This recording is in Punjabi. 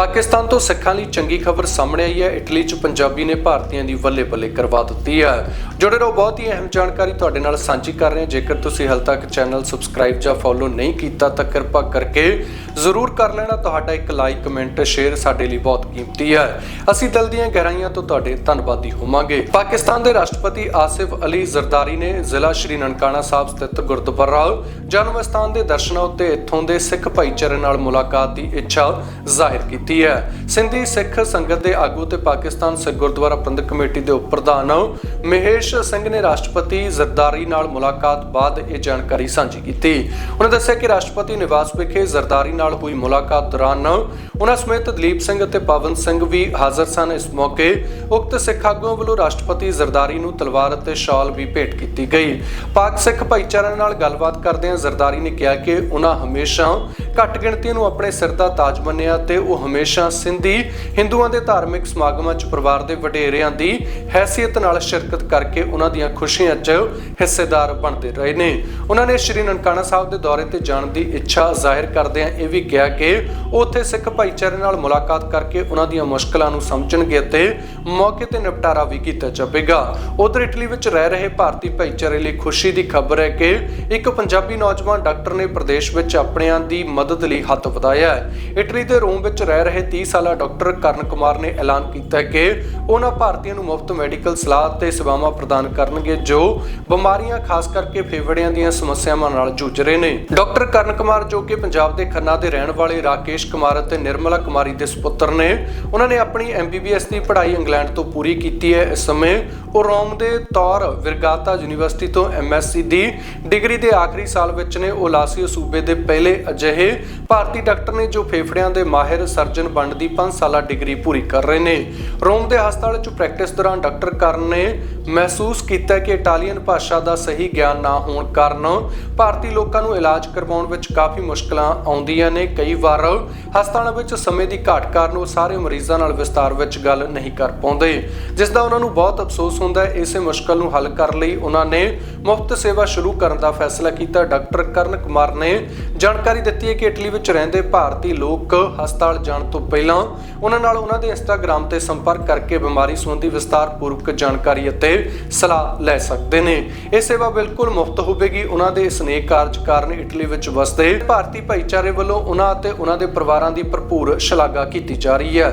ਪਾਕਿਸਤਾਨ ਤੋਂ ਸਿੱਖਾਂ ਲਈ ਚੰਗੀ ਖਬਰ ਸਾਹਮਣੇ ਆਈ ਹੈ। ਇਟਲੀ 'ਚ ਪੰਜਾਬੀ ਨੇ ਭਾਰਤੀਆਂ ਦੀ ਵੱਲੇ-ਬੱਲੇ ਕਰਵਾ ਦਿੱਤੀ ਹੈ। ਜੁੜੇ ਰਹੋ, ਬਹੁਤ ਹੀ ਅਹਿਮ ਜਾਣਕਾਰੀ ਤੁਹਾਡੇ ਨਾਲ ਸਾਂਝੀ ਕਰ ਰਹੇ ਹਾਂ। ਜੇਕਰ ਤੁਸੀਂ ਹਾਲ ਤੱਕ ਚੈਨਲ ਸਬਸਕ੍ਰਾਈਬ ਜਾਂ ਫੋਲੋ ਨਹੀਂ ਕੀਤਾ, ਤਾਂ ਕਿਰਪਾ ਕਰਕੇ ਜ਼ਰੂਰ ਕਰ ਲੈਣਾ। ਤੁਹਾਡਾ ਇੱਕ ਲਾਈਕ ਕਮੈਂਟ ਸ਼ੇਅਰ ਸਾਡੇ ਲਈ ਬਹੁਤ ਕੀਮਤੀ ਹੈ। ਅਸੀਂ ਦਿਲ ਦੀਆਂ ਗਹਿਰਾਈਆਂ ਤੋਂ ਤੁਹਾਡੇ ਧੰਨਵਾਦੀ ਹੋਵਾਂਗੇ। ਪਾਕਿਸਤਾਨ ਦੇ ਰਾਸ਼ਟਰਪਤੀ ਆਸਿਫ ਅਲੀ ਜ਼ਰਦਾਰੀ ਨੇ ਜ਼ਿਲ੍ਹਾ ਸ਼੍ਰੀ ਨਨਕਾਣਾ ਸਾਹਿਬ ਸਥਿਤ ਗੁਰਦੁਆਰਾ ਜਨਮ ਸਥਾਨ ਦੇ ਦਰਸ਼ਨਾਂ ਉੱਤੇ ਇੱਥੋਂ ਦੇ ਸਿੱਖ ਭਾਈਚਾਰੇ ਨਾਲ ਮੁਲਾਕਾਤ ਦੀ ਇੱਛਾ ਜ਼ਾਹਿਰ ਕੀਤੀ ਹੈ। ਸਿੰਧੀ ਸਿੱਖ ਸੰਗਤ ਦੇ ਆਗੂ ਤੇ ਪਾਕਿਸਤਾਨ ਸਿੱਖ ਗੁਰਦੁਆਰਾ ਪ੍ਰਬੰਧਕ ਕਮੇਟੀ ਦੇ ਉਪ ਪ੍ਰਧਾਨ ਮਹੇਸ਼ ਸਿੰਘ ਨੇ ਰਾਸ਼ਟਰਪਤੀ ਜ਼ਰਦਾਰੀ ਨਾਲ ਮੁਲਾਕਾਤ ਬਾਅਦ ਇਹ ਜਾਣਕਾਰੀ ਸਾਂਝੀ ਕੀਤੀ। ਉਹਨਾਂ ਦੱਸਿਆ ਕਿ ਰਾਸ਼ਟਰਪਤੀ ਨਿਵਾਸ ਵਿਖੇ ਜ਼ਰਦਾਰੀ ਨਾਲ ਹੋਈ ਮੁਲਾਕਾਤ ਦੌਰਾਨ ਉਹਨਾਂ ਸਮੇਤ ਦਲੀਪ ਸਿੰਘ ਅਤੇ ਪਵਨ ਸਿੰਘ ਵੀ ਹਾਜ਼ਰ ਸਨ। ਇਸ ਮੌਕੇ ਉਕਤ ਸਿੱਖ ਆਗੂਆਂ ਵੱਲੋਂ ਰਾਸ਼ਟਰਪਤੀ ਜ਼ਰਦਾਰੀ ਨੂੰ ਤਲਵਾਰ ਅਤੇ ਸ਼ਾਲ ਵੀ ਭੇਟ ਕੀਤੀ ਗਈ। ਪਾਕ ਸਿੱਖ ਭਾਈਚਾਰੇ ਨਾਲ ਗੱਲਬਾਤ ਕਰਦਿਆਂ ਜ਼ਰਦਾਰੀ ਨੇ ਕਿਹਾ ਕਿ ਉਹਨਾਂ ਹਮੇਸ਼ਾ ਘੱਟ ਗਿਣਤੀ ਨੂੰ ਆਪਣੇ ਸਿਰ ਦਾ ਤਾਜ ਮੰਨਿਆ ਤੇ ਉਹ ਹਮੇਸ਼ਾ ਸਿੰਧੀ ਹਿੰਦੂਆਂ ਦੇ ਧਾਰਮਿਕ ਸਮਾਗਮਾਂ 'ਚ ਪਰਿਵਾਰ ਦੇ ਵਡੇਰਿਆਂ ਦੀ ਹੈਸੀਅਤ ਨਾਲ ਸ਼ਿਰਕਤ ਕਰਕੇ ਉਹਨਾਂ ਦੀਆਂ ਖੁਸ਼ੀਆਂ 'ਚ ਹਿੱਸੇਦਾਰ ਬਣਦੇ ਰਹੇ ਨੇ। ਉਹਨਾਂ ਨੇ ਸ਼੍ਰੀ ਨਨਕਾਣਾ ਸਾਹਿਬ ਦੇ ਦੌਰੇ ਤੇ ਜਾਣ ਦੀ ਇੱਛਾ ਜ਼ਾਹਿਰ ਕਰਦਿਆਂ ਇਹ ਵੀ ਕਿਹਾ ਕਿ ਉਹ ਉੱਥੇ ਸਿੱਖ ਭਾਈਚਾਰੇ ਨਾਲ ਮੁਲਾਕਾਤ ਕਰਕੇ ਉਹਨਾਂ ਦੀਆਂ ਮੁਸ਼ਕਲਾਂ ਨੂੰ ਸਮਝਣਗੇ ਅਤੇ ਮੌਕੇ ਤੇ ਨਿਪਟਾਰਾ ਵੀ ਕੀਤਾ ਜਾਵੇਗਾ। ਉਧਰ ਇਟਲੀ ਵਿੱਚ ਰਹਿ ਰਹੇ ਭਾਰਤੀ ਭਾਈਚਾਰੇ ਲਈ ਖੁਸ਼ੀ ਦੀ ਖਬਰ ਹੈ ਕਿ ਇੱਕ ਪੰਜਾਬੀ ਨੌਜਵਾਨ ਡਾਕਟਰ ਨੇ ਪ੍ਰਦੇਸ਼ ਵਿੱਚ ਆਪਣਿਆਂ ਦੀ ਮਦਦ ਲਈ ਹੱਥ ਵਧਾਇਆ ਹੈ। ਇਟਲੀ ਦੇ ਰੋਮ ਵਿੱਚ ਰਹਿ ਰਹੇ 30 ਸਾਲਾ ਡਾਕਟਰ ਕਰਨ ਕੁਮਾਰ ਨੇ ਐਲਾਨ ਕੀਤਾ ਕਿ ਉਹਨਾਂ ਭਾਰਤੀਆਂ ਨੂੰ ਮੁਫਤ ਮੈਡੀਕਲ ਸਲਾਹ ਤੇ ਸੇਵਾਵਾਂ ਪ੍ਰਦਾਨ ਕਰਨਗੇ, ਜੋ ਬਿਮਾਰੀਆਂ, ਖਾਸ ਕਰਕੇ ਫੇਫੜਿਆਂ ਦੀਆਂ ਸਮੱਸਿਆਵਾਂ ਨਾਲ ਜੂਝ ਰਹੇ ਨੇ। ਡਾਕਟਰ ਕਰਨ ਕੁਮਾਰ ਜੋ ਕਿ ਪੰਜਾਬ ਦੇ ਖੰਨਾ ਦੇ ਰਹਿਣ ਵਾਲੇ ਰਾਕੇਸ਼ ਕੁਮਾਰ ਅਤੇ ਨਿਰਮਲਾ ਕੁਮਾਰੀ ਦੇ ਸੁਪੁੱਤਰ ਨੇ, ਉਹਨਾਂ ਨੇ ਆਪਣੀ ਐਮਬੀਬੀਐਸ ਦੀ ਪੜ੍ਹਾਈ ਇੰਗਲੈਂਡ ਤੋਂ ਪੂਰੀ ਕੀਤੀ ਹੈ। ਇਸ ਸਮੇਂ ਉਹ ਰੋਮ ਦੇ ਤੌਰ ਵਿਰਗਾਤਾ ਯੂਨੀਵਰਸਿਟੀ ਤੋਂ ਐਮਐਸਸੀ ਦੀ ਡਿਗਰੀ ਦੇ ਆਖਰੀ ਸਾਲ ਵਿੱਚ ਨੇ। ਉਹ ਲਾਸੀਓ ਸੂਬੇ ਦੇ ਪਹਿਲੇ ਅਜਿਹੇ ਭਾਰਤੀ ਡਾਕਟਰ ਨੇ ਜੋ ਫੇਫੜਿਆਂ ਦੇ ਮਾਹਿਰ ਸਰਜਨ ਬਣਨ ਦੀ 5 ਸਾਲਾ ਡਿਗਰੀ ਪੂਰੀ ਕਰ ਰਹੇ ਨੇ। ਰੋਮ ਦੇ ਹਸਪਤਾਲ 'ਚ ਪ੍ਰੈਕਟਿਸ ਦੌਰਾਨ ਡਾਕਟਰ ਕਰਨ ਨੇ ਮਹਿਸੂਸ ਕੀਤਾ ਕਿ ਇਟਾਲੀਅਨ ਭਾਸ਼ਾ ਦਾ ਸਹੀ ਗਿਆਨ ਨਾ ਹੋਣ ਕਾਰਨ ਭਾਰਤੀ ਲੋਕਾਂ ਨੂੰ ਇਲਾਜ ਕਰਵਾਉਣ ਵਿੱਚ ਕਾਫੀ ਮੁਸ਼ਕਲਾਂ ਆਉਂਦੀਆਂ ਨੇ। ਕਈ ਵਾਰ ਹਸਪਤਾਲਾਂ ਵਿੱਚ ਸਮੇਂ ਦੀ ਘਾਟ ਕਾਰਨ ਉਹ ਸਾਰੇ ਮਰੀਜ਼ਾਂ ਨਾਲ ਵਿਸਤਾਰ ਵਿੱਚ ਗੱਲ ਨਹੀਂ ਕਰ ਪਾਉਂਦੇ। ਜਿਸ ਦਾ ਉਹਨਾਂ ਨੂੰ ਬਹੁਤ ਅਫਸੋਸ ਹੁੰਦਾ ਹੈ। ਇਸੇ ਮੁਸ਼ਕਲ ਨੂੰ ਹੱਲ ਕਰਨ ਲਈ ਉਹਨਾਂ ਨੇ ਮੁਫਤ ਸੇਵਾ ਸ਼ੁਰੂ ਕਰਨ ਦਾ ਫੈਸਲਾ ਕੀਤਾ। ਡਾਕਟਰ ਕਰਨ ਕੁਮਾਰ ਨੇ ਜਾਣਕਾਰੀ ਦਿੱਤੀ ਹੈ ਕਿ ਇਟਲੀ ਵਿੱਚ ਰਹਿੰਦੇ ਭਾਰਤੀ ਲੋਕ ਹਸਪਤਾਲ ਜਾਣ ਤੋਂ ਪਹਿਲਾਂ ਉਹਨਾਂ ਨਾਲ ਉਹਨਾਂ ਦੇ ਇੰਸਟਾਗ੍ਰam ਤੇ ਸੰਪਰਕ ਕਰਕੇ ਬਿਮਾਰੀ ਸੰਬੰਧੀ ਵਿਸਤਾਰਪੂਰਵਕ ਜਾਣਕਾਰੀ ਅਤੇ ਸਲਾਹ ਲੈ ਸਕਦੇ ਨੇ। ਇਹ ਸੇਵਾ ਬਿਲਕੁਲ ਮੁਫਤ ਹੋਵੇਗੀ। ਉਹਨਾਂ ਦੇ ਇਸ ਨੇਕ ਕਾਰਜ ਕਾਰਨ ਇਟਲੀ ਵਿੱਚ ਵਸਦੇ ਭਾਰਤੀ ਭਾਈਚਾਰੇ ਵੱਲੋਂ ਉਹਨਾਂ ਅਤੇ ਉਹਨਾਂ ਦੇ ਪਰਿਵਾਰਾਂ ਦੀ ਭਰਪੂਰ ਸ਼ਲਾਘਾ ਕੀਤੀ ਜਾ ਰਹੀ ਹੈ।